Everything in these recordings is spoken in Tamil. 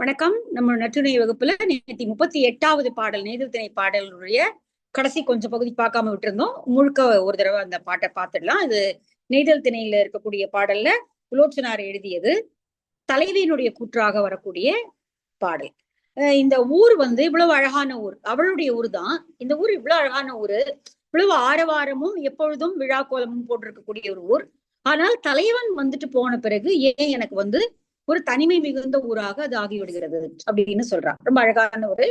வணக்கம். நம்ம நற்றுணை வகுப்புல நேற்று முப்பத்தி எட்டாவது பாடல் நெய்தல் திணை பாடலுடைய கடைசி கொஞ்சம் பகுதி பார்க்காம விட்டுருந்தோம். முழுக்க ஒரு தடவை அந்த பாட்டை பார்த்துடலாம். இது நெய்தல் திணையில இருக்கக்கூடிய பாடல்ல குலோச்சனார் எழுதியது தலைவியினுடைய கூற்றாக வரக்கூடிய பாடல். இந்த ஊர் வந்து இவ்வளவு அழகான ஊர். அவளுடைய ஊர் தான். இந்த ஊர் இவ்வளவு அழகான ஊரு. இவ்வளவு ஆரவாரமும் எப்பொழுதும் விழா கோலமும் போட்டிருக்கக்கூடிய ஒரு ஊர். ஆனால் தலைவன் வந்துட்டு போன பிறகு ஏன் எனக்கு வந்து ஒரு தனிமை மிகுந்த ஊராக அது ஆகிவிடுகிறது அப்படின்னு சொல்றான் ரொம்ப அழகான ஒரு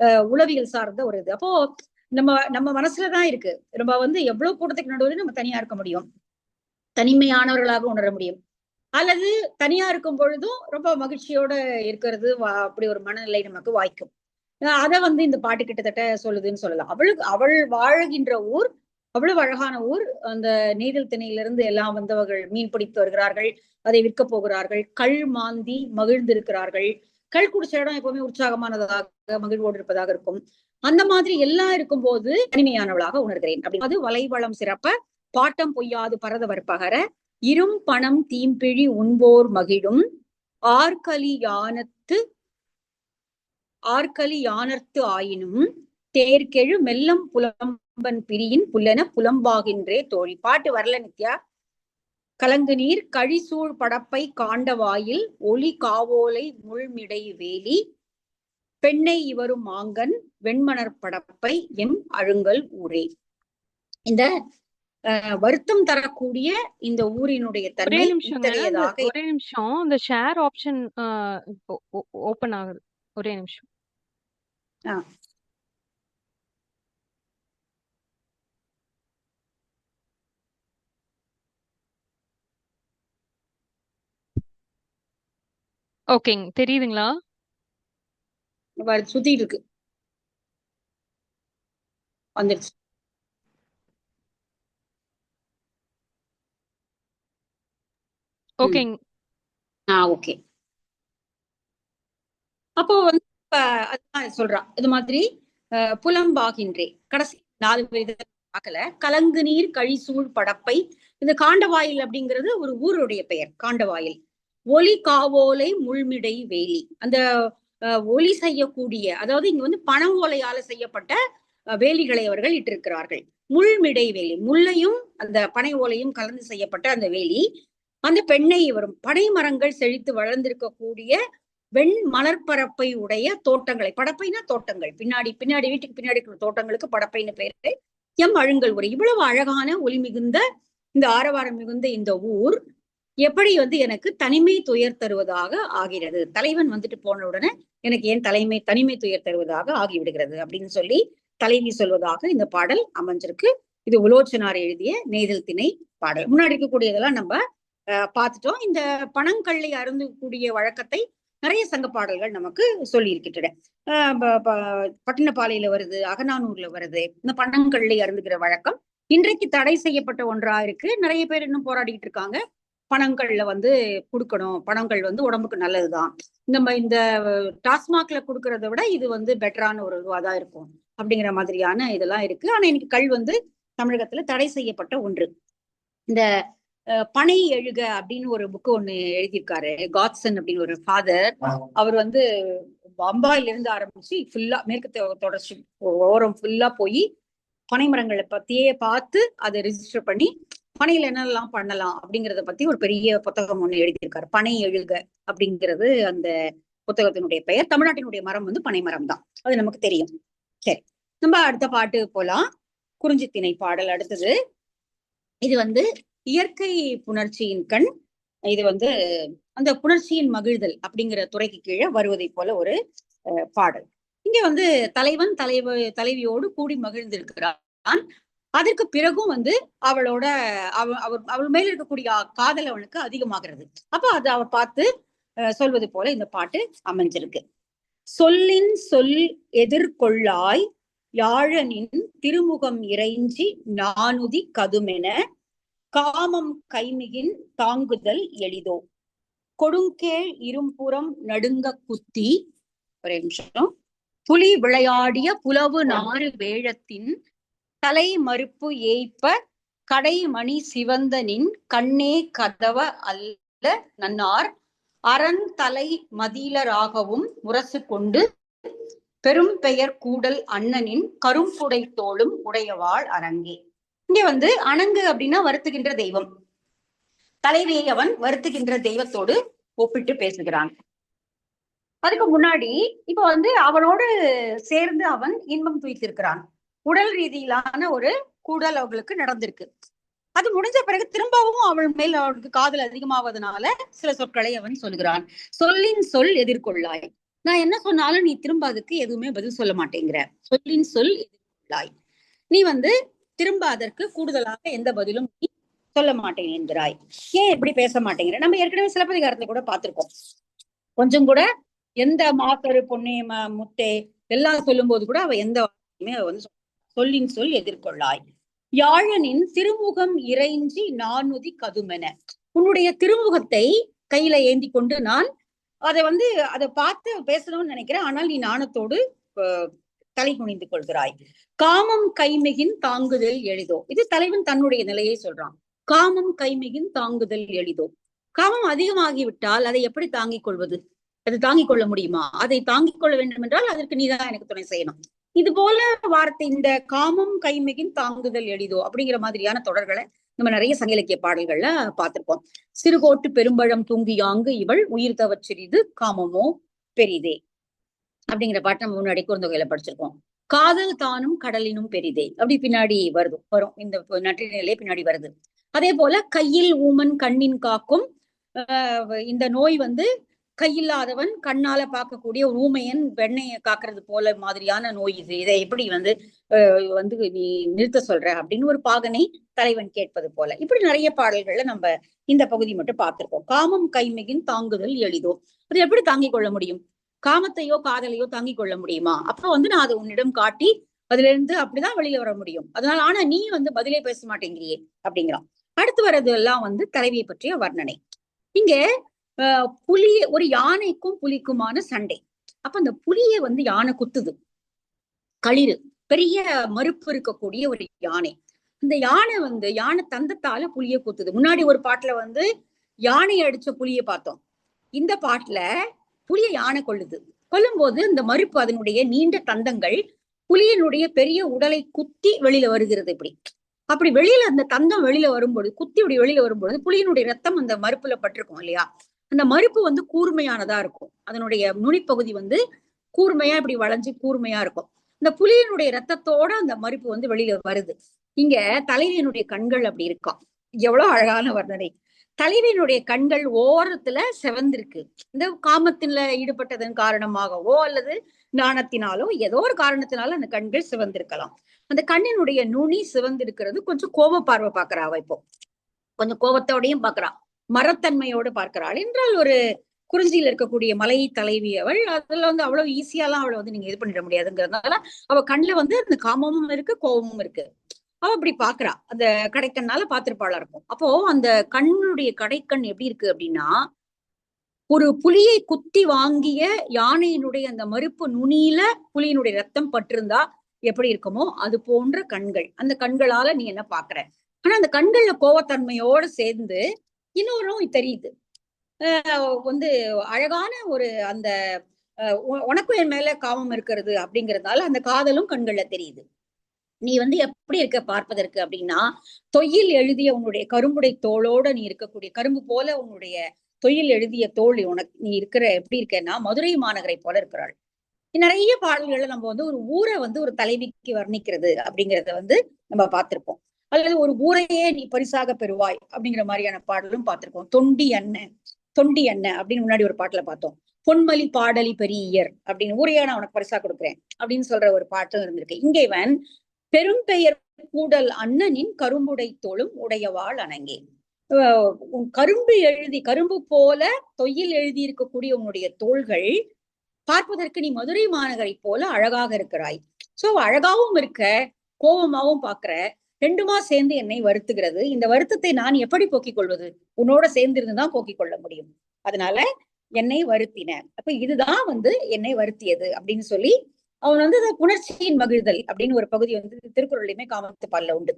அஹ் உளவியல் சார்ந்த ஒரு இது. அப்போ நம்ம நம்ம மனசுலதான் இருக்கு. நம்ம வந்து எவ்வளவு கூட்டத்துக்கு நடுவில் நம்ம தனியா இருக்க முடியும். தனிமையானவர்களாக உணர முடியும். அல்லது தனியா இருக்கும் பொழுதும் ரொம்ப மகிழ்ச்சியோட இருக்கிறது அப்படி ஒரு மனநிலை நமக்கு வாய்க்கும். அதை வந்து இந்த பாட்டு கிட்டத்தட்ட சொல்லுதுன்னு சொல்லலாம். அவளுக்கு அவள் வாழுகின்ற ஊர் அவ்வளவு அழகான ஊர். அந்த நெய்தல் திணையிலிருந்து எல்லாம் வந்தவர்கள் மீன் பிடித்து வருகிறார்கள் அதை விற்க போகிறார்கள் கள் மாந்தி மகிழ்ந்திருக்கிறார்கள். கள் குடிச்ச இடம் எப்பவுமே உற்சாகமானதாக மகிழ்வோடு இருப்பதாக இருக்கும். அந்த மாதிரி எல்லாம் இருக்கும் போது தனிமையானவளாக உணர்கிறேன். அப்படி அது வலைவளம் சிறப்ப பாட்டம் பொய்யாது பரதவர் பகர இரும் பணம் தீம்பிழி உண்போர் மகிழும் ஆர்கலி யானத்து ஆர்கலி யானர்த்து ஆயினும் தேர்கெழு மெல்லம் புலம்பன் பிரியின் புல்லென புலம்பாகின்றே தோழி. பாட்டு வரல நித்யா. கலங்கு நீர் கழிசூழ் படப்பை காண்டவாயில் ஒளி காவோலை முள்மிடை வேலி. பெண்ணை இவரும் மாங்கன் வெண்மணர் படப்பை எம் அழுங்கல் ஊரே. இந்த வருத்தம் தரக்கூடிய இந்த ஊரினுடைய தன்மை இத்தகையதாக ஒரே நிமிஷம். இந்த ஷேர் ஆப்ஷன் ஓபன் ஆகுது. ஒரே நிமிஷம். ஓகேங்க. தெரியுதுங்களா? சுத்திட்டு இருக்கு வந்துருச்சு. ஓகேங்க ஆ ஓகே. அப்போ வந்து அதுதான் சொல்றான் இது மாதிரி புலம்பாகின்றே. கடைசி நாலு பார்க்கல. கலங்கு நீர் கழிசூழ் படப்பை. இந்த காண்டவாயில் அப்படிங்கிறது ஒரு ஊருடைய பெயர் காண்டவாயில். ஒலி காவோலை முள்மிடை வேலி. அந்த ஒலி செய்யக்கூடிய அதாவது இங்க வந்து பண ஓலையால செய்யப்பட்ட வேலிகளை அவர்கள் இட்டிருக்கிறார்கள். முள்மிடை வேலி. முள்ளையும் அந்த பனை ஓலையும் கலந்து செய்யப்பட்ட அந்த வேலி அந்த பெண்ணை வரும் பனை மரங்கள் செழித்து வளர்ந்திருக்கக்கூடிய வெண் மலர்பரப்பை உடைய தோட்டங்களை படப்பைனா தோட்டங்கள். பின்னாடி பின்னாடி வீட்டுக்கு பின்னாடி இருக்கிற தோட்டங்களுக்கு படப்பைன்னு பேரு. எம் அழுங்கல் ஊர் இவ்வளவு அழகான ஒளி மிகுந்த இந்த ஆரவாரம் மிகுந்த இந்த ஊர் எப்படி வந்து எனக்கு தனிமை துயர் தருவதாக ஆகிறது? தலைவன் வந்துட்டு போன உடனே எனக்கு ஏன் தலைமை தனிமை துயர் தருவதாக ஆகிவிடுகிறது அப்படின்னு சொல்லி தலைவி சொல்வதாக இந்த பாடல் அமைஞ்சிருக்கு. இது உலோச்சனார் எழுதிய நெய்தல் திணை பாடல். முன்னாடி இருக்கக்கூடியதெல்லாம் நம்ம பார்த்துட்டோம். இந்த பணங்கள்ளை அருந்தக்கூடிய வழக்கத்தை நிறைய சங்க பாடல்கள் நமக்கு சொல்லி இருக்கின்றன பட்டினப்பாளையில வருது அகநானூர்ல வருது. இந்த பணங்கள்ளை அருந்துகிற வழக்கம் இன்றைக்கு தடை செய்யப்பட்ட ஒன்றா இருக்கு நிறைய பேர் இன்னும் போராடிக்கிட்டு இருக்காங்க. பணங்கள்ல வந்து கொடுக்கணும். பணங்கள் வந்து உடம்புக்கு நல்லதுதான். நம்ம இந்த டாஸ்மாக்ல கொடுக்கறத விட இது வந்து பெட்டரான ஒரு இதுவா தான் இருக்கும். அப்படிங்கிற மாதிரியான இதெல்லாம் இருக்கு. ஆனா இன்னைக்கு கள் வந்து தமிழகத்துல தடை செய்யப்பட்ட ஒன்று. இந்த பனை எழுக அப்படின்னு ஒரு புக்கு ஒண்ணு எழுதியிருக்காரு. காட்சன் அப்படின்னு ஒரு ஃபாதர். அவர் வந்து பம்பாயில இருந்து ஆரம்பிச்சு ஃபுல்லா மேற்கு தொடர்ச்சி ஓரம் ஃபுல்லா போய் பனை மரங்களை பத்தியே பார்த்து அதை ரிஜிஸ்டர் பண்ணி பனையில என்னெல்லாம் பண்ணலாம் அப்படிங்கறத பத்தி ஒரு பெரிய புத்தகம் ஒண்ணு எழுதியிருக்காரு. பனை எழுக அப்படிங்கிறது அந்த புத்தகத்தினுடைய பெயர். தமிழ்நாட்டினுடைய மரம் வந்து பனை மரம் தான் அது நமக்கு தெரியும். சரி நம்ம அடுத்த பாட்டு போலாம். குறிஞ்சித்திணை பாடல் அடுத்தது. இது வந்து இயற்கை புணர்ச்சியின் கண். இது வந்து அந்த புணர்ச்சியின் மகிழ்தல் அப்படிங்கிற துறைக்கு கீழே வருவதை போல ஒரு பாடல். இங்க வந்து தலைவன் தலைவ தலைவியோடு கூடி மகிழ்ந்திருக்கிறான். அதற்கு பிறகும் வந்து அவளோட அவ அவர் அவள் மேல இருக்கக்கூடிய காதல் அவனுக்கு அதிகமாகிறது. அப்ப அது அவ பார்த்து சொல்வது போல இந்த பாட்டு அமைஞ்சிருக்கு. சொல்லின் சொல் எதிர்கொள்ளாய் யாழனின் திருமுகம் இறைஞ்சி நானுதி கதுமென காமம் கைமிகின் தாங்குதல் எளிதோ. கொடுங்கேள் இரும்புறம் நடுங்க குத்தி ஒரு நிமிஷம். புலி விளையாடிய புலவு நாறு வேழத்தின் தலை மறுப்பு ஏய்ப்ப கடைமணி சிவந்தனின் கண்ணே கதவ அல்ல நன்னார். அரண் தலை மதிலராகவும் முரசு கொண்டு பெரும் பெயர் கூடல் அண்ணனின் கரும்புடை தோளும் உடையவாள் அரங்கே. இங்க வந்து அணங்கு அப்படின்னா வருத்துகின்ற தெய்வம். தலைவியை அவன் வருத்துகின்ற தெய்வத்தோடு ஒப்பிட்டு பேசுகிறான். அதுக்கு முன்னாடி இப்ப வந்து அவனோடு சேர்ந்து அவன் இன்பம் துய்த்திருக்கிறான். உடல் ரீதியிலான ஒரு கூடல் அவளுக்கு நடந்திருக்கு. அது முடிஞ்ச பிறகு திரும்பவும் அவள் மேல் அவளுக்கு காதல் அதிகமாவதனால சில சொற்களை அவன் சொல்கிறான். சொல்லின் சொல் எதிர்கொள்ளாய். நான் என்ன சொன்னாலும் நீ திரும்ப அதுக்கு எதுவுமே பதில் சொல்ல மாட்டேங்கிற. சொல்லின் சொல் எதிர்கொள்ளாய். நீ வந்து திரும்ப அதற்கு கூடுதலாக எந்த பதிலும் நீ சொல்ல மாட்டேன் என்கிறாய். ஏன் இப்படி பேச மாட்டேங்கிற? நம்ம ஏற்கனவே சிலப்பதிகாரத்தை கூட பார்த்திருக்கோம். கொஞ்சம் கூட எந்த மாக்கரு பொன்னி முத்தே எல்லாம் சொல்லும் போது கூட அவ எந்த வார்த்தையுமே வந்து சொல்லின் சொல் எதிர்கொள்ளாய். யாழனின் திருமுகம் இறைஞ்சி நானுதி கதுமென. உன்னுடைய திருமுகத்தை கையில ஏந்தி கொண்டு நான் அதை வந்து அதை பார்த்து பேசணும்னு நினைக்கிறேன். ஆனால் நீ நாணத்தோடு தலை குனிந்து கொள்கிறாய். காமம் கைமிகின் தாங்குதல் எளிதோ? இது தலைவன் தன்னுடைய நிலையை சொல்றான். காமம் கைமிகின் தாங்குதல் எளிதோ? காமம் அதிகமாகிவிட்டால் அதை எப்படி தாங்கிக் கொள்வது? அது தாங்கிக் கொள்ள முடியுமா? அதை தாங்கிக் கொள்ள வேண்டும் என்றால் அதற்கு நீதான் எனக்கு துணை செய்யணும். இது போல வார்த்தை இந்த காமம் கைமிகின் தாங்குதல் எளிதோ அப்படிங்கிற மாதிரியான தொடர்களை நம்ம நிறைய சங்க இலக்கிய பாடல்கள்ல பார்த்திருப்போம். சிறுகோட்டு பெரும்பழம் தூங்கியாங்கு இவள் உயிர் தவச் சிறிது காமமோ பெரிதே அப்படிங்கிற பாட்டு நம்ம முன்னாடி குறுந்தொகையில படிச்சிருக்கோம். காதல் தானும் கடலினும் பெரிதே அப்படி பின்னாடி வருது வரும். இந்த நற்றினிலே பின்னாடி வருது. அதே போல கையில் ஊமன் கண்ணின் காக்கும் இந்த நோய் வந்து கையில்லாதவன் கண்ணால பார்க்கக்கூடிய ஊமையன் வெண்ணையை காக்குறது போல மாதிரியான நோய் இது. இதை எப்படி வந்து வந்து நீ நிறுத்த சொல்ற அப்படின்னு ஒரு பாகனை தலைவன் கேட்பது போல. இப்படி நிறைய பாடல்கள்ல நம்ம இந்த பகுதி மட்டும் பார்த்திருக்கோம். காமம் கைமிகின் தாங்குதல் எளிதோ. அது எப்படி தாங்கிக் கொள்ள முடியும்? காமத்தையோ காதலையோ தாங்கிக் கொள்ள முடியுமா? அப்ப வந்து நான் அதை உன்னிடம் காட்டி அதுல இருந்து அப்படிதான் வெளியில வர முடியும். அதனால ஆனா நீ வந்து பதிலே பேச மாட்டேங்கிறியே அப்படிங்கிறான். அடுத்து வர்றது எல்லாம் வந்து தலைவியை பற்றிய வர்ணனை. இங்க புலிய புலி ஒரு யானைக்கும் புலிக்குமான சண்டை. அப்ப அந்த புலியை வந்து யானை குத்துது. களிறு பெரிய மறுப்பு இருக்கக்கூடிய ஒரு யானை. இந்த யானை வந்து யானை தந்தத்தால புலியை குத்துது. முன்னாடி ஒரு பாட்டுல வந்து யானையை அடிச்ச புலிய பார்த்தோம். இந்த பாட்டுல புலிய யானை கொள்ளுது கொல்லும்போது இந்த மறுப்பு அதனுடைய நீண்ட தந்தங்கள் புலியினுடைய பெரிய உடலை குத்தி வெளியில வருகிறது இப்படி. அப்படி வெளியில அந்த தந்தம் வெளியில வரும்பொழுது குத்தி இப்படி வெளியில வரும்பொழுது புலியினுடைய ரத்தம் அந்த மறுப்புல பட்டிருக்கும் இல்லையா? அந்த மறுப்பு வந்து கூர்மையானதா இருக்கும். அதனுடைய நுனிப்பகுதி வந்து கூர்மையா இப்படி வளைஞ்சு கூர்மையா இருக்கும். இந்த புலியினுடைய ரத்தத்தோட அந்த மறுப்பு வந்து வெளியில வருது. இங்க தலைவியினுடைய கண்கள் அப்படி இருக்காம் எவ்வளவு அழகான வர்ணனை. தலைவியினுடைய கண்கள் ஓரத்துல செவந்திருக்கு. இந்த காமத்தில ஈடுபட்டதன் காரணமாகவோ அல்லது நாணத்தினாலோ ஏதோ ஒரு காரணத்தினால அந்த கண்கள் சிவந்திருக்கலாம். அந்த கண்ணினுடைய நுனி சிவந்திருக்கிறது. கொஞ்சம் கோப பார்வை பாக்குறா அவ இப்போ. கொஞ்சம் கோபத்தோடையும் பாக்குறான் மரத்தன்மையோடு பார்க்கிறாள். என்றால் ஒரு குறிஞ்சியில் இருக்கக்கூடிய மலை தலைவி அவள். அதுல வந்து அவ்வளவு ஈஸியாலாம் அவளை வந்து நீங்க இது பண்ணிட முடியாதுங்கிறதுனால அவ கண்ணுல வந்து அந்த காமமும் இருக்கு கோபமும் இருக்கு. அவ அப்படி பாக்குறா அந்த கடைக்கண்ணால பாத்திருப்பாளா இருக்கும். அப்போ அந்த கண்ணுடைய கடைக்கண் எப்படி இருக்கு அப்படின்னா ஒரு புலியை குத்தி வாங்கிய யானையினுடைய அந்த மறுப்பு நுனியில புலியினுடைய ரத்தம் பட்டிருந்தா எப்படி இருக்குமோ அது போன்ற கண்கள். அந்த கண்களால நீ என்ன பாக்குற ஆனா அந்த கண்கள்ல கோவத்தன்மையோட சேர்ந்து இன்னொரும் தெரியுது. ஆஹ் வந்து அழகான ஒரு அந்த உனக்கும் என் மேல காமம் இருக்கிறது அப்படிங்கறதால அந்த காதலும் கண்கள்ல தெரியுது. நீ வந்து எப்படி இருக்க பார்ப்பதற்கு அப்படின்னா தொயில் எழுதிய உன்னுடைய கரும்புடை தோளோட நீ இருக்கக்கூடிய கரும்பு போல உன்னுடைய தொயில் எழுதிய தோல் உனக்கு நீ இருக்கிற எப்படி இருக்கன்னா மதுரை மாநகரை போல இருக்கிறாள். நிறைய பாடல்கள்ல நம்ம வந்து ஒரு ஊரை வந்து ஒரு தலைவிக்கு வர்ணிக்கிறது அப்படிங்கறத வந்து நம்ம பார்த்திருப்போம். அல்லது ஒரு ஊரையே நீ பரிசாக பெறுவாய் அப்படிங்கிற மாதிரியான பாடலும் பார்த்திருக்கோம். தொண்டி அண்ணன் தொண்டி அண்ணன் அப்படின்னு முன்னாடி ஒரு பாட்டுல பார்த்தோம். பொன்மலி பாடலி பெரியர் அப்படின்னு ஊரையே நான் உனக்கு பரிசா கொடுக்குறேன் அப்படின்னு சொல்ற ஒரு பாட்டும் இருந்திருக்கு. இங்கே இவன் பெரும் பெயர் கூடல் அண்ணனின் கரும்புடை தோளும் உடையவாள் அணங்கே. உன் கரும்பு எழுதி கரும்பு போல தொயில் எழுதி இருக்கக்கூடிய உன்னுடைய தோள்கள் பார்ப்பதற்கு நீ மதுரை மாநகரை போல அழகாக இருக்கிறாய். சோ அழகாவும் இருக்க கோபமாவும் பாக்குற ரெண்டுமா சேர்ந்து என்னை வருத்துகிறது. இந்த வருத்தத்தை நான் எப்படி போக்கிக் கொள்வது? உன்னோட சேர்ந்து இருந்துதான் போக்கிக் கொள்ள முடியும். அதனால என்னை வருத்தின அப்ப இதுதான் வந்து என்னை வருத்தியது அப்படின்னு சொல்லி அவன் வந்து புணர்ச்சியின் மகிழ்தல் அப்படின்னு ஒரு பகுதி வந்து திருக்குறள்லயுமே காமத்து பால்ல உண்டு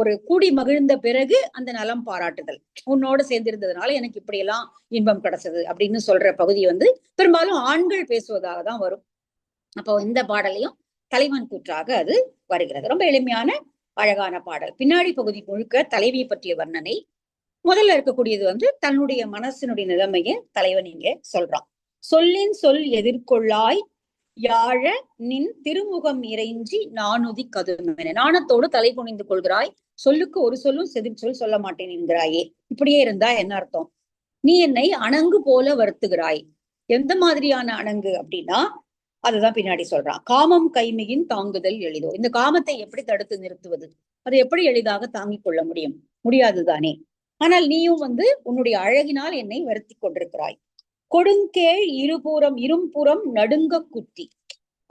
ஒரு கூடி மகிழ்ந்த பிறகு அந்த நலம் பாராட்டுதல். உன்னோட சேர்ந்திருந்ததுனால எனக்கு இப்படியெல்லாம் இன்பம் கிடைச்சது அப்படின்னு சொல்ற பகுதி வந்து பெரும்பாலும் ஆண்கள் பேசுவதாக தான் வரும். அப்போ இந்த பாடலையும் தலைவன் கூற்றாக அது வருகிறது. ரொம்ப எளிமையான அழகான பாடல். பின்னாடி பகுதி முழுக்க தலைவியை பற்றிய வர்ணனை. முதல்ல இருக்கக்கூடியது வந்து தன்னுடைய மனசினுடைய நிலைமையை தலைவன் இங்க சொல்றான். சொல்லின் சொல் எதிர்கொள்ளாய் யாழ நின் திருமுகம் இறைஞ்சி நானுதி கதுமென. நாணத்தோடு தலை குனிந்து கொள்கிறாய் சொல்லுக்கு ஒரு சொல்லும் செதிர் சொல் சொல்ல மாட்டேன் என்கிறாயே. இப்படியே இருந்தா என்ன அர்த்தம்? நீ என்னை அணங்கு போல வருத்துகிறாய். எந்த மாதிரியான அணங்கு அப்படின்னா அதுதான் பின்னாடி சொல்றான். காமம் கைமிகின் தாங்குதல் எளிதோ. இந்த காமத்தை எப்படி தடுத்து நிறுத்துவது? அதை எப்படி எளிதாக தாங்கிக் கொள்ள முடியும்? முடியாதுதானே. ஆனால் நீயும் வந்து உன்னுடைய அழகினால் என்னை வருத்தி கொண்டிருக்கிறாய். கொடுங்கேள் இருபுறம் இரும்புறம் நடுங்க குத்தி.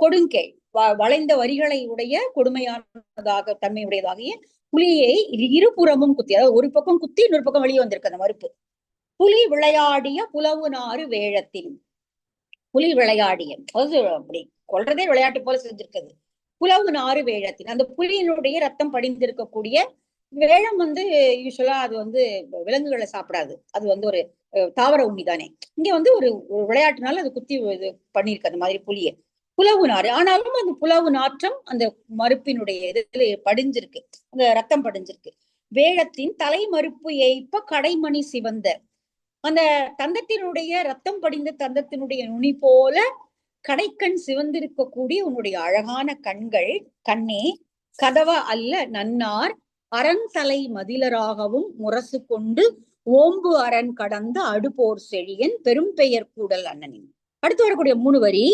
கொடுங்கேள். வ- வளைந்த வரிகளை உடைய கொடுமையானதாக தன்மையுடையதாகிய புலியை இரு- இருபுறமும் குத்தி. அதாவது ஒரு பக்கம் குத்தி இன்னொரு பக்கம் வெளியே வந்திருக்கு அந்த மறுப்பு. புலி விளையாடிய புலவு நாறு வேழத்தின். புலி விளையாடிய அதாவது அப்படி கொள்றதே விளையாட்டு போல செஞ்சிருக்குது. புலவு நாறு வேழத்தின் அந்த புலியினுடைய ரத்தம் படிந்திருக்கக்கூடிய வேழம் வந்து யூஸ்வலா அது வந்து விலங்குகளை சாப்பிடாது. அது வந்து ஒரு தாவர உண்ணி தானே. இங்க வந்து ஒரு ஒரு விளையாட்டுனால அது குத்தி இது பண்ணிருக்கு அந்த மாதிரி புலிய. புலவு நாறு ஆனாலும் அந்த புலவு நாற்றம் அந்த மறுப்பினுடைய இதுல படிஞ்சிருக்கு. அந்த ரத்தம் படிஞ்சிருக்கு. வேழத்தின் தலை மறுப்பு ஏய்ப்ப கடைமணி சிவந்த அந்த தந்தத்தினுடைய ரத்தம் படிந்த தந்தத்தினுடைய நுனி போல கடைக்கண் சிவந்திருக்கக்கூடிய உன்னுடைய அழகான கண்கள் கண்ணே கதவ அல்ல நன்னார் அரண்தலை மதிலராகவும் முரசு கொண்டு ஓம்பு அரண் கடந்த அடுபோர் செழியன் பெரும் பெயர் கூடல் அண்ணனின். அடுத்து வரக்கூடிய மூணு வரி.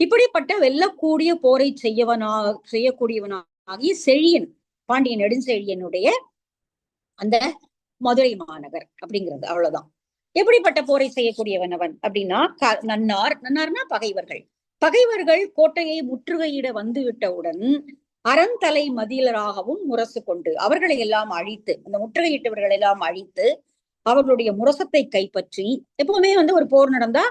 இப்படிப்பட்ட வெல்லக்கூடிய போரை செய்யவனா செய்யக்கூடியவனாகிய செழியன் பாண்டிய நெடுஞ்செழியனுடைய அந்த மதுரை மாநகர் அப்படிங்கிறது அவ்வளவுதான். எப்படிப்பட்ட போரை செய்யக்கூடியவன் அவன் அப்படின்னா க- நன்னார் நன்னார்னா பகைவர்கள். பகைவர்கள் கோட்டையை முற்றுகையிட வந்து விட்டவுடன் அறந்தலை மதியலராகவும் முரசு கொண்டு அவர்களை எல்லாம் அழித்து அந்த முற்றுகையிட்டவர்கள் எல்லாம் அழித்து அவர்களுடைய முரசத்தை கைப்பற்றி எப்பவுமே வந்து ஒரு போர் நடந்தா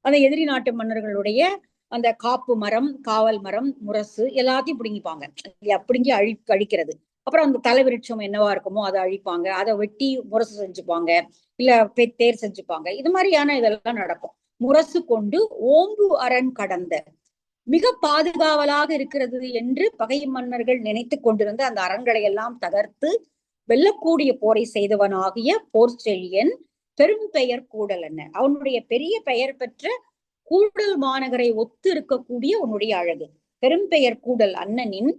அந்த எதிரி நாட்டு மன்னர்களுடைய அந்த காப்பு மரம் காவல் மரம் முரசு எல்லாத்தையும் பிடுங்கிப்பாங்க. இல்லையா? பிடுங்கி அழி அழிக்கிறது. அப்புறம் அந்த தலைவிருட்சம் என்னவா இருக்குமோ அதை அழிப்பாங்க. அதை வெட்டி முரசு செஞ்சுப்பாங்க. இல்ல தேர் செஞ்சுப்பாங்க. இது மாதிரியான இதெல்லாம் நடக்கும். முரசு கொண்டு ஓம்பு அரண் கடந்த. மிக பாதுகாவலாக இருக்கிறது என்று பகை மன்னர்கள் நினைத்து கொண்டிருந்த அந்த அரண்களை எல்லாம் தகர்த்து வெல்லக்கூடிய போரை செய்தவனாகிய போர் செழியன் பெரும் பெயர் கூடல் என்ன? அவனுடைய பெரிய பெயர் பெற்ற கூடல் மாநகரை ஒத்து இருக்கக்கூடிய உன்னுடைய அழகு. பெரும் பெயர் கூடல் அண்ணனின்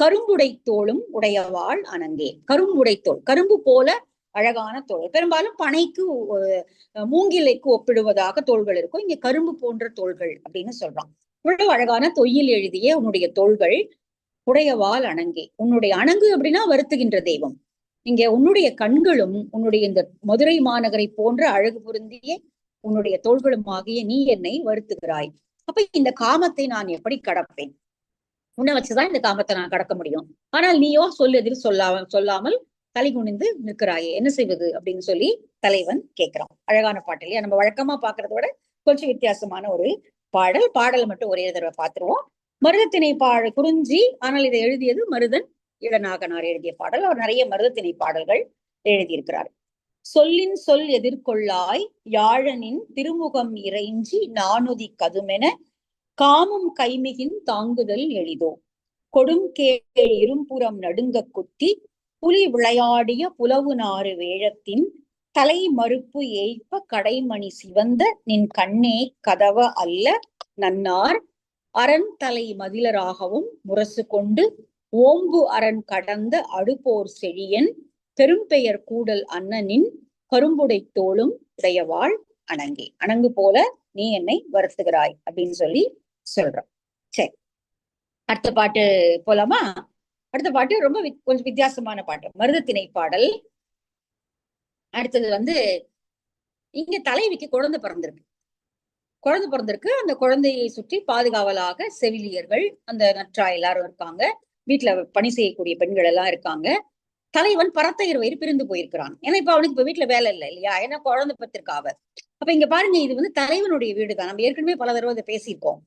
கரும்புடை தோளும் உடையவாள் அனங்கே கரும்புடை தோல் கரும்பு போல அழகான தோல் பெரும்பாலும் பனைக்கு மூங்கிலைக்கு ஒப்பிடுவதாக தோள்கள் இருக்கும். இங்க கரும்பு போன்ற தோள்கள் அப்படின்னு சொல்றான் இவ்வளவு அழகான தொய்யில் எழுதிய உன்னுடைய தோள்கள் உடையவாள் அணங்கே. உன்னுடைய அணங்கு அப்படின்னா வருத்துகின்ற தெய்வம். இங்க உன்னுடைய கண்களும் உன்னுடைய இந்த மதுரை மாநகரை போன்ற அழகு பொருந்திய உன்னுடைய தோள்களும் ஆகிய நீ என்னை வருத்துகிறாய். அப்ப இந்த காமத்தை நான் எப்படி கடப்பேன்? உன்னை வச்சுதான் இந்த காமத்தை நான் கடக்க முடியும். ஆனால் நீயோ சொல்லெதிர் சொல்லாம சொல்லாமல் தலை குனிந்து நிற்கிறாயே. என்ன செய்வது? அப்படின்னு சொல்லி தலைவன் கேட்கிறான். அழகான பாட்டு இல்லையா? நம்ம வழக்கமா பாக்குறத விட கொஞ்சம் வித்தியாசமான ஒரு பாடல். பாடல் மட்டும் ஒரே தடவை பார்த்துருவோம். மருதத்திணை பாட குறிஞ்சி ஆனால் இதை எழுதியது மருதன் இளநாகனார் எழுதிய பாடல். அவர் நிறைய மருதத்திணை பாடல்கள் எழுதியிருக்கிறார். சொல்லின் சொல் எதிர்கொள்ளாய் யாழனின் திருமுகம் இறைஞ்சி நானுதி கதுமென காமம் கைமிகின் தாங்குதல் எளிதோ. கொடுங்கேள் இரும்புறம் நடுங்க குத்தி புலி விளையாடிய புலவு நாறு வேழத்தின் தலை மறுப்பு ஏய்ப்ப கடைமணி சிவந்த நின் கண்ணே கதவ அல்ல நன்னார். அரண் தலை மதிலராகவும் முரசு கொண்டு ஓம்பு அரண் கடந்த அடுப்போர் செழியன் பெரும்பெயர் கூடல் அண்ணனின் கரும்புடை தோளும் உடையவாள் அணங்கே. அணங்கு போல நீ என்னை வருத்துகிறாய் அப்படின்னு சொல்லி சொல்றோம். சரி. அடுத்த பாட்டு போலாமா? அடுத்த பாட்டு ரொம்ப கொஞ்சம் வித்தியாசமான பாட்டு. மருதத்திணை பாடல் அடுத்தது வந்து இங்க தலைவிக்கு குழந்தை பிறந்திருக்கு. குழந்தை பிறந்திருக்கு. அந்த குழந்தையை சுற்றி பாதுகாவலாக செவிலியர்கள் அந்த நற்றா எல்லாரும் இருக்காங்க. வீட்டுல பணி செய்யக்கூடிய பெண்கள் எல்லாம் இருக்காங்க. தலைவன் பரத்தையர் வயிறு பிரிந்து போயிருக்கிறான். ஏன்னா இப்ப அவனுக்கு இப்ப வீட்டுல வேலை இல்லை இல்லையா? ஏன்னா குழந்தை பத்திருக்காவ அப்ப இங்க பாருங்க இது வந்து தலைவனுடைய வீடு தான் நம்ம ஏற்கனவே பல தடவை அதை பேசியிருக்கோம்.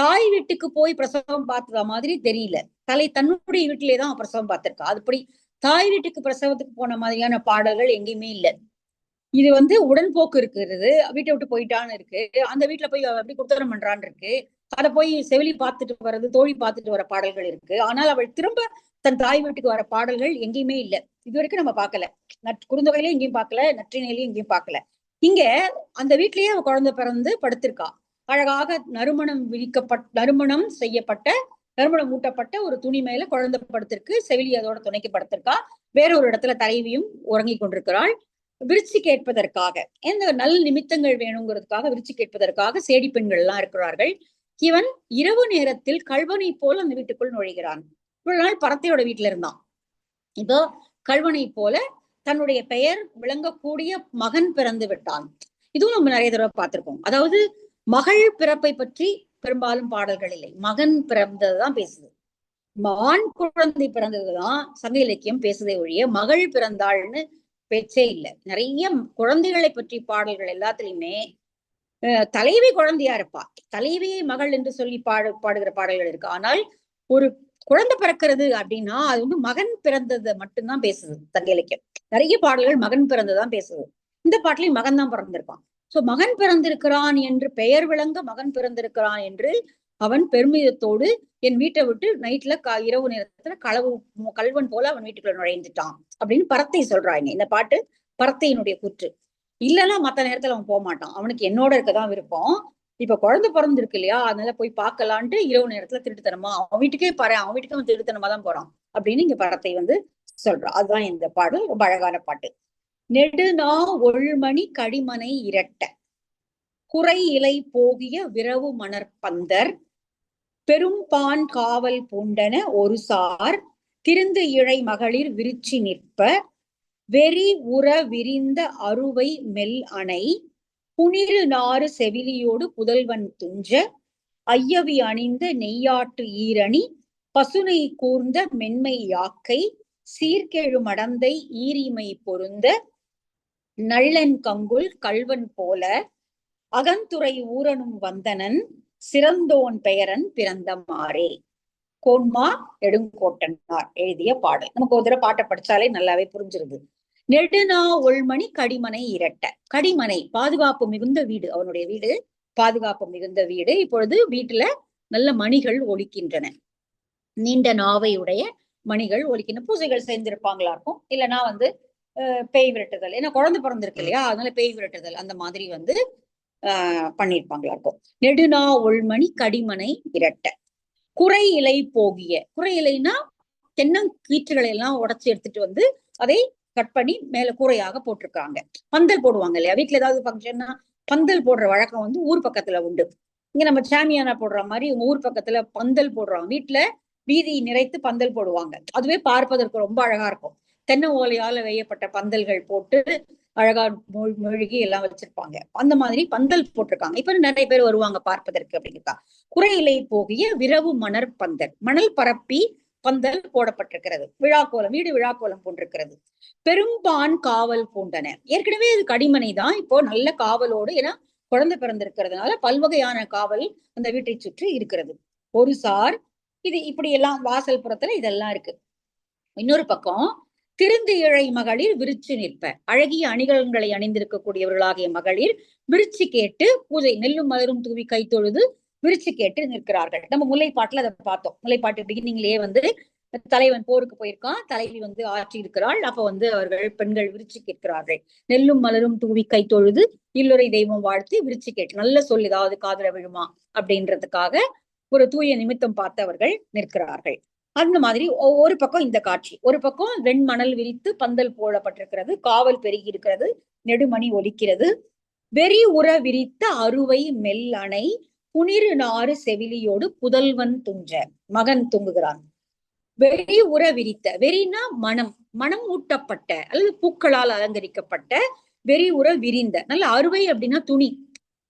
தாய் வீட்டுக்கு போய் பிரசவம் பார்த்த மாதிரி தெரியல. தலை தன்னுடைய வீட்டிலே தான் பிரசவம் பார்த்திருக்கா. அதுபடி தாய் வீட்டுக்கு பிரசவத்துக்கு போன மாதிரியான பாடல்கள் எங்கேயுமே இல்லை. இது வந்து உடன்போக்கு இருக்கிறது. வீட்டை விட்டு போயிட்டான்னு இருக்கு. அந்த வீட்டுல போய் அவ எப்படி குத்தரம் பண்றான்னு இருக்கு. அதை போய் செவிலி பார்த்துட்டு வர்றது தோழி பார்த்துட்டு வர பாடல்கள் இருக்கு. ஆனால் அவள் திரும்ப தன் தாய் வீட்டுக்கு வர பாடல்கள் எங்கேயுமே இல்லை. இது வரைக்கும் நம்ம பார்க்கல. நட் குறுந்தொகையிலையும் எங்கேயும் பார்க்கல நற்றினையிலையும் எங்கேயும் பார்க்கல. இங்க அந்த வீட்லயே அவ குழந்தை பிறந்து படுத்திருக்கா. அழகாக நறுமணம் விரிக்கப்பட் நறுமணம் செய்யப்பட்ட நறுமணம் ஊட்டப்பட்ட ஒரு துணி மேல குழந்தை படுத்திருக்கு. செவிலி அதோட துணைக்கு படுத்திருக்கா வேற ஒரு இடத்துல தலைவியும் உறங்கி கொண்டிருக்கிறாள். விரிச்சு கேட்பதற்காக எந்த நல் நிமித்தங்கள் வேணுங்கிறதுக்காக விரிச்சு கேட்பதற்காக சேடி பெண்கள் எல்லாம் இருக்கிறார்கள். இவன் இரவு நேரத்தில் கல்வனை போல அந்த வீட்டுக்குள் நுழைகிறான். இவ்வளவு நாள் பரத்தையோட வீட்டுல இருந்தான். இப்போ கல்வனை போல தன்னுடைய பெயர் விளங்கக்கூடிய மகன் பிறந்து விட்டான். இதுவும் நம்ம நிறைய தடவை பார்த்திருக்கோம். அதாவது மகள் பிறப்பை பற்றி பெரும்பாலும் பாடல்கள் இல்லை. மகன் பிறந்ததுதான் பேசுது. ஆண் குழந்தை பிறந்ததுதான் சங்க இலக்கியம் பேசுதே ஒழிய மகள் பிறந்தாள்னு பேச்சே இல்லை. நிறைய குழந்தைகளை பற்றி பாடல்கள் எல்லாத்துலயுமே தலைவி குழந்தையா இருப்பா. தலைவியை மகள் என்று சொல்லி பாடு பாடுகிற பாடல்கள் இருக்கு. ஆனால் ஒரு குழந்தை பிறக்கிறது அப்படின்னா அது வந்து மகன் பிறந்ததை மட்டும்தான் பேசுது தங்க இலக்கியம். நிறைய பாடல்கள் மகன் பிறந்ததான் பேசுது. இந்த பாட்டிலையும் மகன் தான் பிறந்திருப்பான். சோ மகன் பிறந்திருக்கிறான் என்று பெயர் விளங்க மகன் பிறந்திருக்கிறான் என்று அவன் பெருமிதத்தோடு என் வீட்டை விட்டு நைட்ல க இரவு நேரத்துல களவு கல்வன் போல அவன் வீட்டுக்குள்ள நுழைந்துட்டான் அப்படின்னு பரத்தை சொல்றாங்க. இந்த பாட்டு பரத்தையினுடைய கூற்று. இல்லைன்னா மத்த நேரத்துல அவன் போக மாட்டான் அவனுக்கு என்னோட இருக்கதான் விருப்பம். இப்ப குழந்தை பிறந்திருக்கு இல்லையா? அதனால போய் பார்க்கலான்ட்டு இரவு நேரத்துல திருட்டுத்தனமா அவன் வீட்டுக்கே பாரு அவன் வீட்டுக்கு அவன் திருட்டுத்தனமா தான் போறான் அப்படின்னு இங்க படத்தை வந்து சொல்றான் அதுதான் இந்த பாடல். ரொம்ப அழகான பாட்டு. நெடுநா ஒள்மணி கடிமனை இரட்ட. குறை இலை போகிய விரவு மணற்பந்தர் பெரும்பான் காவல் பூண்டன ஒரு சார். திருந்து இழை மகளிர் விரிச்சி நிற்ப. வெறி உற விரிந்த அறுவை மெல் அணை. புனிறு நாறு செவிலியோடு புதல்வன் துஞ்ச. ஐயவி அணிந்த நெய்யாட்டு ஈரணி. பசுனை கூர்ந்த மென்மை யாக்கை. சீர்கெழு மடந்தை ஈரிமை பொருந்த. நள்ளன் கங்குல் கல்வன் போல அகந்துறை ஊரனும் வந்தனன் சிறந்தோன் பெயரன் பிறந்த மாறே. கோன்மா நெடுங்கோட்டனார் எழுதிய பாடல். நமக்கு ஒரு தடவை பாட்டை படிச்சாலே நல்லாவே புரிஞ்சிருது. நெடுநா ஒள்மணி கடிமனை இரட்ட. கடிமனை பாதுகாப்பு மிகுந்த வீடு. அவனுடைய வீடு பாதுகாப்பு மிகுந்த வீடு. இப்பொழுது வீட்டுல நல்ல மணிகள் ஒலிக்கின்றன. நீண்ட நாவை உடைய மணிகள் ஒலிக்கின்ற பூசைகள் சேர்ந்திருப்பாங்களா இருக்கும். இல்லைன்னா வந்து பேய் விரட்டுதல் ஏன்னா குழந்தை பிறந்திருக்கு இல்லையா? அதனால பேய் விரட்டுதல் அந்த மாதிரி வந்து ஆஹ் பண்ணிருப்பாங்களா இருக்கும் நெடுநா ஒள்மணி கடிமனை இரட்ட குறை இலை போகிய. குறை இலைனா தென்னங்கீற்றுகளை எல்லாம் உடச்சி எடுத்துட்டு வந்து அதை கட் பண்ணி மேல கூரையாக போட்டிருக்காங்க. பந்தல் போடுவாங்க இல்லையா? வீட்டுல ஏதாவது ஃபங்க்ஷன்னா பந்தல் போடுற வழக்கம் வந்து ஊர் பக்கத்துல உண்டு. இங்க நம்ம சாமியானா போடுற மாதிரி உங்க ஊர் பக்கத்துல பந்தல் போடுறாங்க வீட்டுல வீதி நிறைத்து பந்தல் போடுவாங்க. அதுவே பார்ப்பதற்கு ரொம்ப அழகா இருக்கும். தென்னை ஓலையால வேயப்பட்ட பந்தல்கள் போட்டு அழகா மெழுகி எல்லாம் வச்சிருப்பாங்க. அந்த மாதிரி பந்தல் போட்டிருக்காங்க. இப்ப நிறைய பேர் வருவாங்க பார்ப்பதற்கு அப்படிங்கிறதா குறையிலை போகிய விரவு மணர் பந்தல். மணல் பரப்பி பந்தல் போடப்பட்டிருக்கிறது. விழாக்கோலம் வீடு விழாக்கோலம் போன்றிருக்கிறது. பெரும்பான் காவல் பூண்டன. ஏற்கனவே இது கடிமனை தான் இப்போ நல்ல காவலோடு ஏன்னா குழந்தை பிறந்திருக்கிறதுனால பல்வகையான காவல் அந்த வீட்டை சுற்றி இருக்கிறது. ஒரு சார் இது இப்படி எல்லாம் வாசல் புறத்துல இதெல்லாம் இருக்கு. இன்னொரு பக்கம் திருந்து இழை மகளிர் விரிச்சு நிற்ப. அழகிய அணிகலன்களை அணிந்திருக்கக்கூடியவர்களாகிய மகளிர் விரிச்சு கேட்டு பூஜை நெல்லும் மலரும் தூவி கை தொழுது விரிச்சு கேட்டு நிற்கிறார்கள். நம்ம முல்லைப்பாட்டுல அதை பார்த்தோம். முல்லைப்பாட்டு பிகினிங்லயே வந்து தலைவன் போருக்கு போயிருக்கான். தலைவி வந்து ஆற்றி இருக்கிறாள். அப்ப வந்து அவர்கள் பெண்கள் விரிச்சு கேட்கிறார்கள். நெல்லும் மலரும் தூவி கை தொழுது இல்லுரை தெய்வம் வாழ்த்தி விரிச்சு கேட்டு. நல்ல சொல் ஏதாவது காதல விழுமா? அப்படின்றதுக்காக ஒரு தூய நிமித்தம் பார்த்தவர்கள் நிற்கிறார்கள். அந்த மாதிரி ஒரு பக்கம் இந்த காட்சி ஒரு பக்கம் வெண்மணல் விரித்து பந்தல் போடப்பட்டிருக்கிறது காவல் பெருகி இருக்கிறது நெடுமணி ஒலிக்கிறது. வெறி உற விரித்த அறுவை மெல்லணை புனிரு நாறு செவிலியோடு புதல்வன் துஞ்ச மகன் தூங்குகிறான். வெறி உற விரித்த வெறினா மனம் மனம் ஊட்டப்பட்ட அல்லது பூக்களால் அலங்கரிக்கப்பட்ட வெறி உற விரிந்த நல்ல அறுவை அப்படின்னா துணி.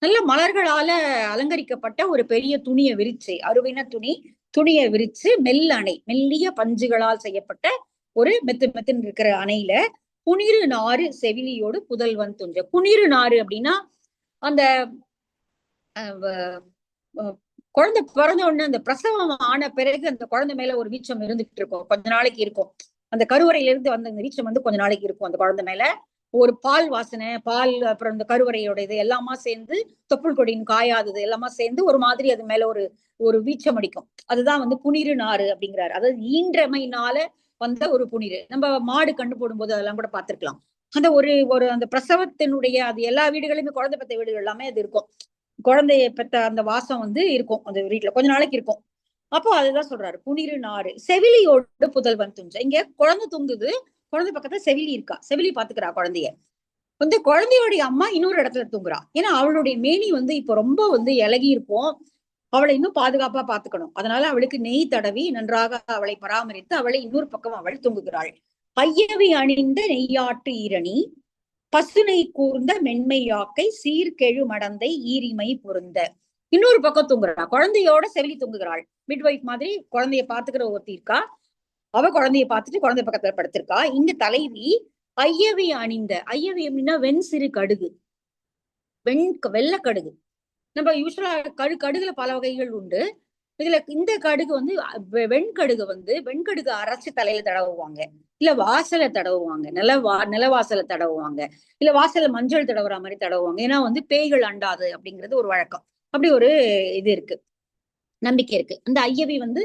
நல்ல மலர்களால அலங்கரிக்கப்பட்ட ஒரு பெரிய துணியை விரிச்சு அறுவைனா துணி துணியை விரிச்சு மெல்ல அணை மெல்லிய பஞ்சுகளால் செய்யப்பட்ட ஒரு மெத்து மெத்துன்னு இருக்கிற அணையில புனிரு நாறு செவிலியோடு புதல்வன் துஞ்ச. புனிரு நாறு அப்படின்னா அந்த குழந்தை பிறந்த உடனே அந்த பிரசவம் ஆன பிறகு அந்த குழந்தை மேல ஒரு வீச்சம் இருந்துகிட்டு இருக்கும். கொஞ்ச நாளைக்கு இருக்கும். அந்த கருவறையில இருந்து வந்த அந்த வீச்சம் வந்து கொஞ்ச நாளைக்கு இருக்கும் அந்த குழந்தை மேல. ஒரு பால் வாசனை பால் அப்புறம் இந்த கருவறையோட இது எல்லாமா சேர்ந்து தொப்புள் கொடியின் காயாதது எல்லாமா சேர்ந்து ஒரு மாதிரி அது மேல ஒரு ஒரு வீச்சம் அடிக்கும். அதுதான் வந்து புனிரு நாறு அப்படிங்கிறாரு. அதாவது ஈன்றமைனால வந்த ஒரு புனிரு. நம்ம மாடு கண்டு போடும்போது அதெல்லாம் கூட பார்த்திருக்கலாம். அந்த ஒரு ஒரு அந்த பிரசவத்தினுடைய அது எல்லா வீடுகளையுமே குழந்தை பெற்ற வீடுகள் எல்லாமே அது இருக்கும். குழந்தைய பெற்ற அந்த வாசம் வந்து இருக்கும். அந்த வீட்டுல கொஞ்ச நாளைக்கு இருக்கும். அப்போ அதுதான் சொல்றாரு. புனிரு நாறு. செவிலியோடு புதல்வன் துஞ்ச இங்க குழந்தை தூங்குது. குழந்தை பக்கத்துல செவிலி இருக்கா? செவிலி பாத்துக்கிறா குழந்தைய. வந்து குழந்தையோடைய அம்மா இன்னொரு இடத்துல தூங்குறா. ஏன்னா அவளுடைய மேனி வந்து இப்ப ரொம்ப வந்து இலகி இருக்கும் அவளை இன்னும் பாதுகாப்பா பாத்துக்கணும். அதனால அவளுக்கு நெய் தடவி நன்றாக அவளை பராமரித்து அவளை இன்னொரு பக்கம் அவள் தூங்குகிறாள். பையவி அணிந்த நெய்யாட்டு ஈரணி பசுனை கூர்ந்த மென்மையாக்கை சீர்கெழு மடந்தை ஈரிமை பொருந்த. இன்னொரு பக்கம் தூங்குறா. குழந்தையோட செவிலி தூங்குகிறாள். மிட்வைஃப் மாதிரி குழந்தைய பாத்துக்கிற ஒருத்தி இருக்கா? அவ குழந்தைய பார்த்துட்டு குழந்தை பக்கத்துல படுத்திருக்கா. இங்க தலைவி ஐயவி அணிந்த ஐயவி அப்படின்னா வெண் சிறு கடுகு. வெண் வெள்ளை கடுகு. நம்ம யூஸ்வலா கடு கடுகுல பல வகைகள் உண்டு. இதுல இந்த கடுகு வந்து வெண்கடுகு வந்து வெண்கடுகு அரைச்சு தலையில தடவுவாங்க. இல்ல வாசலை தடவுவாங்க. நில வா நில வாசலை தடவுவாங்க. இல்ல வாசல மஞ்சள் தடவுற மாதிரி தடவுவாங்க. ஏன்னா வந்து பேய்கள் அண்டாது அப்படிங்கிறது ஒரு வழக்கம். அப்படி ஒரு இது இருக்கு. நம்பிக்கை இருக்கு. அந்த ஐயவி வந்து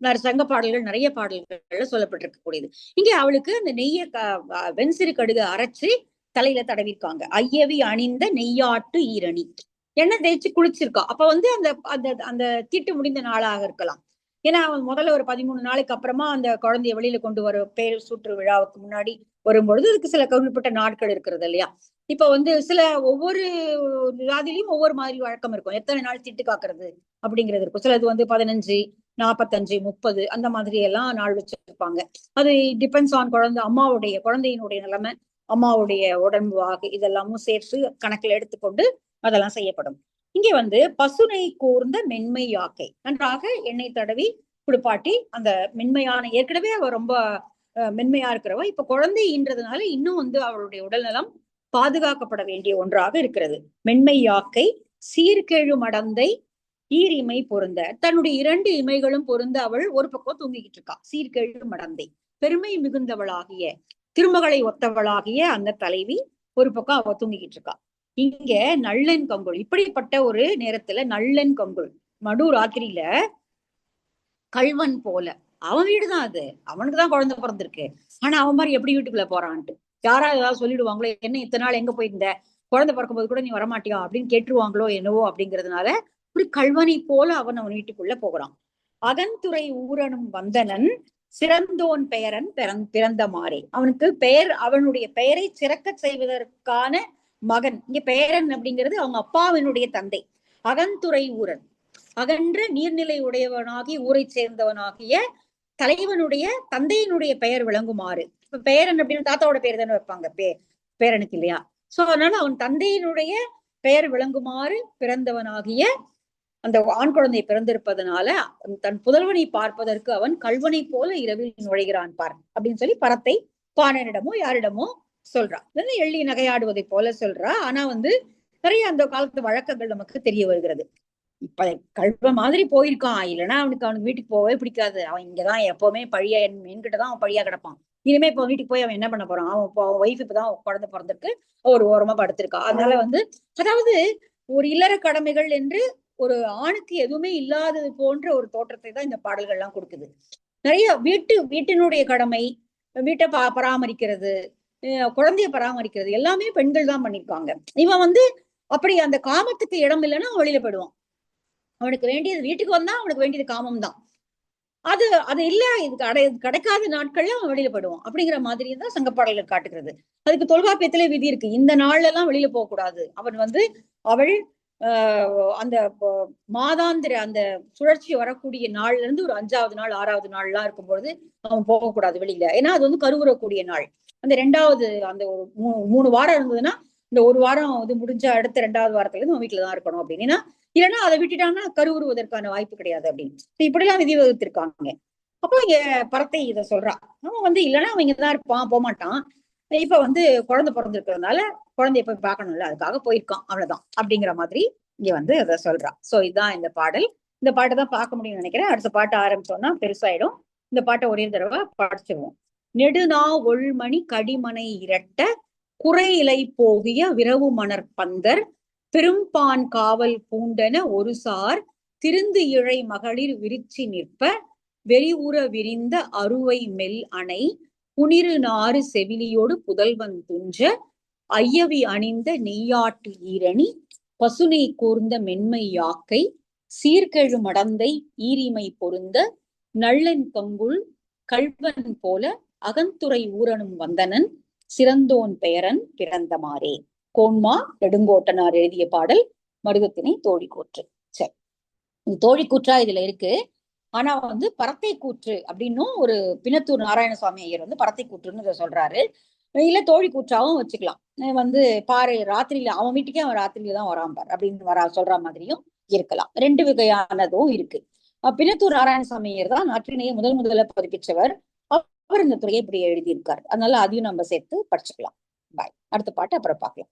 சங்க பாடல்கள் நிறைய பாடல்கள்ல சொல்லப்பட்டிருக்கக்கூடியது. இங்கே அவளுக்கு அந்த நெய்ய க- வெண்சிறு கடுகு அரைச்சு தலையில தடவிருக்காங்க. ஐயவி அணிந்த நெய்யாட்டு ஈரணி. எண்ணெய் தேய்ச்சி குளிச்சிருக்கா. அப்ப வந்து அந்த அந்த அந்த தீட்டு முடிந்த நாளாக இருக்கலாம். ஏன்னா அவன் முதல்ல ஒரு பதிமூணு நாளைக்கு அப்புறமா அந்த குழந்தைய வெளியில கொண்டு வர பேர் சூற்று விழாவுக்கு முன்னாடி வரும்பொழுது அதுக்கு சில குறிப்பிட்ட நாட்கள் இருக்கிறது இல்லையா? இப்ப வந்து சில ஒவ்வொரு ஜாதிலையும் ஒவ்வொரு மாதிரி வழக்கம் இருக்கும். எத்தனை நாள் திட்டு காக்குறது அப்படிங்கிறது இருக்கும். சிலது வந்து பதினஞ்சு நாற்பத்தஞ்சு முப்பது அந்த மாதிரி எல்லாம் நாள் வச்சிருப்பாங்க. அது டிபெண்ட்ஸ் ஆன் குழந்தை அம்மாவுடைய குழந்தையினுடைய நிலைமை அம்மாவுடைய உடம்பு வாகு இதெல்லாமும் சேர்த்து கணக்கில் எடுத்துக்கொண்டு அதெல்லாம் செய்யப்படும். இங்கே வந்து பசுனை கூர்ந்த மென்மை யாக்கை. நன்றாக எண்ணெய் தடவி குளிப்பாட்டி அந்த மென்மையான ஏற்கனவே அவ ரொம்ப மென்மையா இருக்கிறவ இப்ப குழந்தை ஈன்றதுனால இன்னும் வந்து அவளுடைய உடல்நலம் பாதுகாக்கப்பட வேண்டிய ஒன்றாக இருக்கிறது. மென்மை யாக்கை சீர்கேழு மடந்தை ஈரிமை பொருந்த தன்னுடைய இரண்டு இமைகளும் பொருந்த அவள் ஒரு பக்கம் தூங்கிக்கிட்டு இருக்கா. சீர்கேழு மடந்தை. பெருமை மிகுந்தவளாகிய திருமகளை ஒத்தவளாகிய அந்த தலைவி ஒரு பக்கம் அவ தூங்கிக்கிட்டு இருக்கா. இங்க நல்லன் கங்குள் இப்படிப்பட்ட ஒரு நேரத்துல நல்லன் கங்குள் மடு ராத்திரியில கல்வன் போல. அவன் வீடுதான் அது. அவனுக்கு தான் குழந்தை பிறந்திருக்கு. ஆனா அவன் மாதிரி எப்படி வீட்டுக்குள்ள போறான்ட்டு. யாராவது ஏதாவது சொல்லிடுவாங்களோ என்ன இத்தனை நாள் எங்க போயிருந்த? குழந்தை பிறக்கும்போது கூட நீ வரமாட்டியா? அப்படின்னு கேட்டுருவாங்களோ என்னவோ அப்படிங்கிறதுனால அப்படி கல்வனை போல அவன் அவன் வீட்டுக்குள்ள போகிறான். அகன்துறை ஊரனும் வந்தனன் சிறந்தோன் பெயரன் பிறந் பிறந்த மாறே அவனுக்கு பெயர் அவனுடைய பெயரை சிறக்க செய்வதற்கான மகன். இங்க பெயரன் அப்படிங்கிறது அவங்க அப்பாவினுடைய தந்தை. அகன்துறை ஊரன். அகன்ற நீர்நிலை உடையவனாகி ஊரை சேர்ந்தவனாகிய தலைவனுடைய தந்தையினுடைய பெயர் விளங்குமாறு. இப்ப பேரன் அப்படின்னு தாத்தாவோட பேர் தானே வைப்பாங்க பே பேரனுக்கு இல்லையா? சோ அதனால அவன் தந்தையினுடைய பெயர் விளங்குமாறு பிறந்தவனாகிய அந்த ஆண் குழந்தை பிறந்திருப்பதனால தன் புதல்வனை பார்ப்பதற்கு அவன் கல்வனை போல இரவில் நுழைகிறான் பார் அப்படின்னு சொல்லி பரத்தை பாணனிடமோ யாரிடமோ சொல்றா. வந்து எள்ளி நகையாடுவதை போல சொல்றா. ஆனா வந்து நிறைய அந்த காலத்து வழக்கங்கள் நமக்கு தெரிய வருகிறது. இப்ப கல்வ மாதிரி போயிருக்கான். இல்லைன்னா அவனுக்கு அவனுக்கு வீட்டுக்கு போகவே பிடிக்காது. அவன் இங்கதான் எப்பவுமே பழியா என் என்கிட்ட தான் அவன் பழியா கிடப்பான். இனிமே இப்போ வீட்டுக்கு போய் அவன் என்ன பண்ண போறான்? அவன் அவன் ஒய்ஃப் இப்பதான் குழந்தை பிறந்திருக்கு. ஒரு ஓரமா படுத்திருக்கான் அதனால வந்து அதாவது ஒரு இல்லற கடமைகள் என்று ஒரு ஆணுக்கு எதுவுமே இல்லாதது போன்ற ஒரு தோற்றத்தை தான் இந்த பாடல்கள் எல்லாம் கொடுக்குது. நிறைய வீட்டு வீட்டினுடைய கடமை வீட்டை பா பராமரிக்கிறது அஹ் குழந்தைய பராமரிக்கிறது எல்லாமே பெண்கள் தான் பண்ணியிருக்காங்க. இவன் வந்து அப்படி அந்த காமத்துக்கு இடம் இல்லைன்னா அவன் வெளியில போயிடுவான். அவனுக்கு வேண்டியது வீட்டுக்கு வந்தா அவனுக்கு வேண்டியது காமம் தான். அது அது இல்ல இது கடை கிடைக்காத நாட்கள்ல அவன் வெளியில போயிடுவான். அப்படிங்கிற மாதிரி தான் சங்கப்பாடல்கள் காட்டுகிறது. அதுக்கு தொல்காப்பியத்திலே விதி இருக்கு. இந்த நாள்ல எல்லாம் வெளியில போக கூடாது அவன் வந்து அவள் அந்த மாதாந்திர அந்த சுழற்சி வரக்கூடிய நாள்ல இருந்து ஒரு அஞ்சாவது நாள் ஆறாவது நாள்லாம் இருக்கும்பொழுது அவன் போகக்கூடாது வெளியில. ஏன்னா அது வந்து கருவுறக்கூடிய நாள். அந்த ரெண்டாவது அந்த ஒரு மூ- மூணு வாரம் இருந்ததுன்னா இந்த ஒரு வாரம் இது முடிஞ்ச அடுத்த ரெண்டாவது வாரத்துல இருந்து அவன் வீட்டுல தான் இருக்கணும் அப்படின்னு. ஏன்னா இல்லைன்னா அதை விட்டுட்டாங்கன்னா கருவுறுவதற்கான வாய்ப்பு கிடையாது அப்படின்னு. இப்படி எல்லாம் விதி வகுத்திருக்காங்க அப்போ இங்க பரத்தை இத சொல்றான் அவன் வந்து இல்லைன்னா அவன் இங்கதான் இருப்பான் போக மாட்டான் இப்ப வந்து குழந்தை பிறந்திருக்கிறதுனால குழந்தைய போய் பார்க்கணும்ல அதுக்காக போயிருக்கான் அவ்வளவுதான் அப்படிங்கிற மாதிரி இங்க வந்து அதை சொல்றான் சோ இதுதான் இந்த பாடல். இந்த பாட்டை தான் பார்க்க முடியும்னு நினைக்கிறேன். அடுத்த பாட்டு ஆரம்பிச்சோம்னா பெருசாயிடும். இந்த பாட்டை ஒரே தடவை படிச்சிருவோம். நெடுநா ஒள்மணி கடிமனை இரட்ட குறை இலை போகிய விரவு மணற் பந்தர் பெரும்பான் காவல் பூண்டன ஒரு சார் திருந்து இழை மகளிர் விரிச்சி நிற்ப வெறிவுற விரிந்த அருவை மெல் அணை புனிறு நாறு செவிலியோடு புதல்வன் துஞ்ச ஐயவி அணிந்த நெய்யாட்டு ஈரணி பசுனை கூர்ந்த மென்மை யாக்கை சீர்கெழு மடந்தை ஈரிமை பொருந்த நள்ளன் கங்குள் கள்வன் போல அகந்துரை ஊரனும் வந்தனன் சிறந்தோன் பெயரன் பிறந்தமாறே. கோன்மா நெடுங்கோட்டனார் எழுதிய பாடல் மருதத்தினை தோழி கூற்று சரி தோழி கூற்றா இதுல இருக்கு. ஆனா வந்து பரத்தை கூற்று அப்படின்னும் ஒரு பிணத்தூர் நாராயணசுவாமி ஐயர் வந்து பரத்தை கூற்றுன்னு சொல்றாரு. இல்ல தோழி கூற்றாவும் வச்சுக்கலாம். வந்து பாரு ராத்திரியில அவன் வீட்டுக்கே அவன் ராத்திரியில தான் வரான் பார் அப்படின்னு வரா சொல்ற மாதிரியும் இருக்கலாம். ரெண்டு வகையானதும் இருக்கு. அஹ் பிணத்தூர் நாராயணசாமி தான் நாட்டினையே முதல் முதல்ல பதிப்பிச்சவர். அவர் இந்த துறையை இப்படி எழுதியிருக்காரு. அதனால அதையும் நம்ம சேர்த்து படிச்சுக்கலாம். பாய் அடுத்த பாட்டு அப்புறம் பார்க்கலாம்.